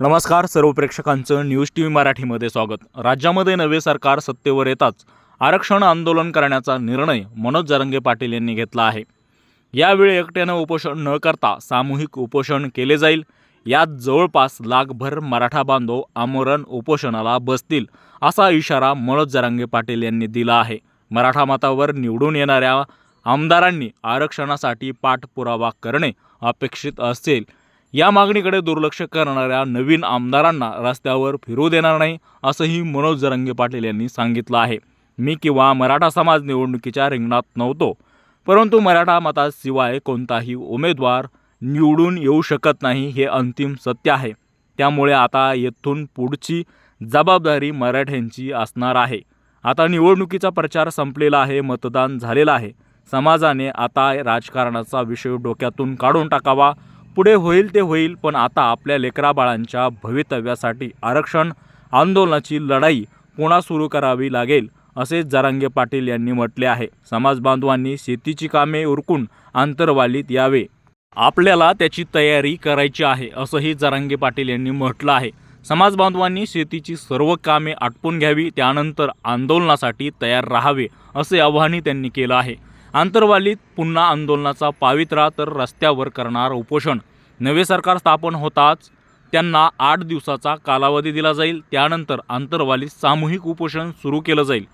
नमस्कार सर्व प्रेक्षकांचं news T V मराठीमध्ये स्वागत. राज्यामध्ये नवे सरकार सत्तेवर येताच आरक्षण आंदोलन करण्याचा निर्णय मनोज जरंगे पाटील यांनी घेतला आहे. यावेळी एकट्यानं उपोषण न करता सामूहिक उपोषण केले जाईल. यात जवळपास लाखभर मराठा बांधव आमरण उपोषणाला बसतील असा इशारा मनोज जरांगे पाटील यांनी दिला आहे. मराठा मतावर निवडून येणाऱ्या आमदारांनी आरक्षणासाठी पाठपुरावा करणे अपेक्षित असेल या मागणीकडे दुर्लक्ष करणाऱ्या नवीन आमदारांना रस्त्यावर फिरू देणार नाही असंही मनोज जरंगे पाटील यांनी सांगितलं आहे. मी किंवा मराठा समाज निवडणुकीच्या रिंगणात नव्हतो परंतु मराठा मताशिवाय कोणताही उमेदवार निवडून येऊ शकत नाही हे अंतिम सत्य आहे. त्यामुळे आता येथून पुढची जबाबदारी मराठ्यांची असणार आहे. आता निवडणुकीचा प्रचार संपलेला आहे मतदान झालेलं आहे. समाजाने आता राजकारणाचा विषय डोक्यातून काढून टाकावा पुढे होईल ते होईल पण आता आपल्या लेकराबाळांच्या भवितव्यासाठी आरक्षण आंदोलनाची लढाई पुन्हा सुरू करावी लागेल असे जरांगे पाटील यांनी म्हटले आहे. समाज बांधवांनी शेतीची कामे उरकून आंतरवालीत यावे. आपल्याला त्याची तयारी करायची आहे असंही जरांगे पाटील यांनी म्हटलं आहे. समाज बांधवांनी शेतीची सर्व कामे आटपून घ्यावी त्यानंतर आंदोलनासाठी तयार राहावे असे आवाहनही त्यांनी केलं आहे. आंतरवालीत पुन्हा आंदोलनाचा पावित्रा तर रस्त्यावर करणार उपोषण. नवे सरकार स्थापन होताच त्यांना आठ दिवसाचा कालावधी दिला जाईल. त्यानंतर आंतरवालीत सामूहिक उपोषण सुरू केलं जाईल.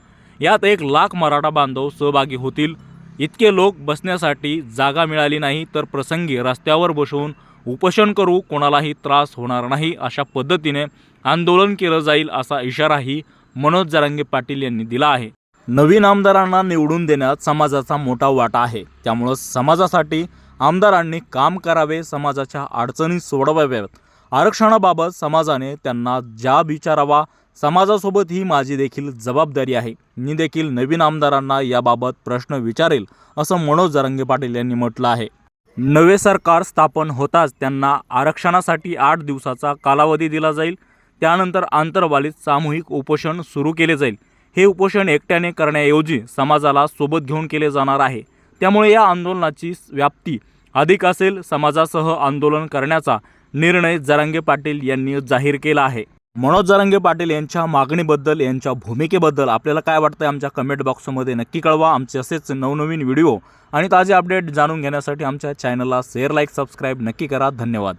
यात एक लाख मराठा बांधव सहभागी होतील. इतके लोक बसण्यासाठी जागा मिळाली नाही तर प्रसंगी रस्त्यावर बसवून उपोषण करू कोणालाही त्रास होणार नाही अशा पद्धतीने आंदोलन केलं जाईल असा इशाराही मनोज जरांगे पाटील यांनी दिला आहे. नवीन आमदारांना निवडून देण्यात समाजाचा मोठा वाटा आहे. त्यामुळं समाजासाठी आमदारांनी काम करावे समाजाच्या अडचणी सोडवाव्यात. आरक्षणाबाबत समाजाने त्यांना ज्या विचारावा समाजासोबत ही माझी देखील जबाबदारी आहे. मी देखील नवीन आमदारांना याबाबत प्रश्न विचारेल असं मनोज जरंगे पाटील यांनी म्हटलं आहे. नवे सरकार स्थापन होताच त्यांना आरक्षणासाठी आठ दिवसाचा कालावधी दिला जाईल. त्यानंतर आंतरवालीत सामूहिक उपोषण सुरू केले जाईल. हे उपोषण एकट्याने करण्याऐवजी समाजाला सोबत घेऊन केले जाणार आहे. त्यामुळे या आंदोलनाची व्याप्ती अधिक असेल समाजासह आंदोलन करण्याचा निर्णय जरांगे पाटील यांनी जाहीर केला आहे. मनोज जरांगे पाटील यांच्या मागणीबद्दल यांच्या भूमिकेबद्दल आपल्याला काय वाटतं आमच्या कमेंट बॉक्समध्ये नक्की कळवा. आमचे असेच नवनवीन व्हिडिओ आणि ताजे अपडेट जाणून घेण्यासाठी आमच्या चॅनलला शेअर लाईक सबस्क्राईब नक्की करा. धन्यवाद.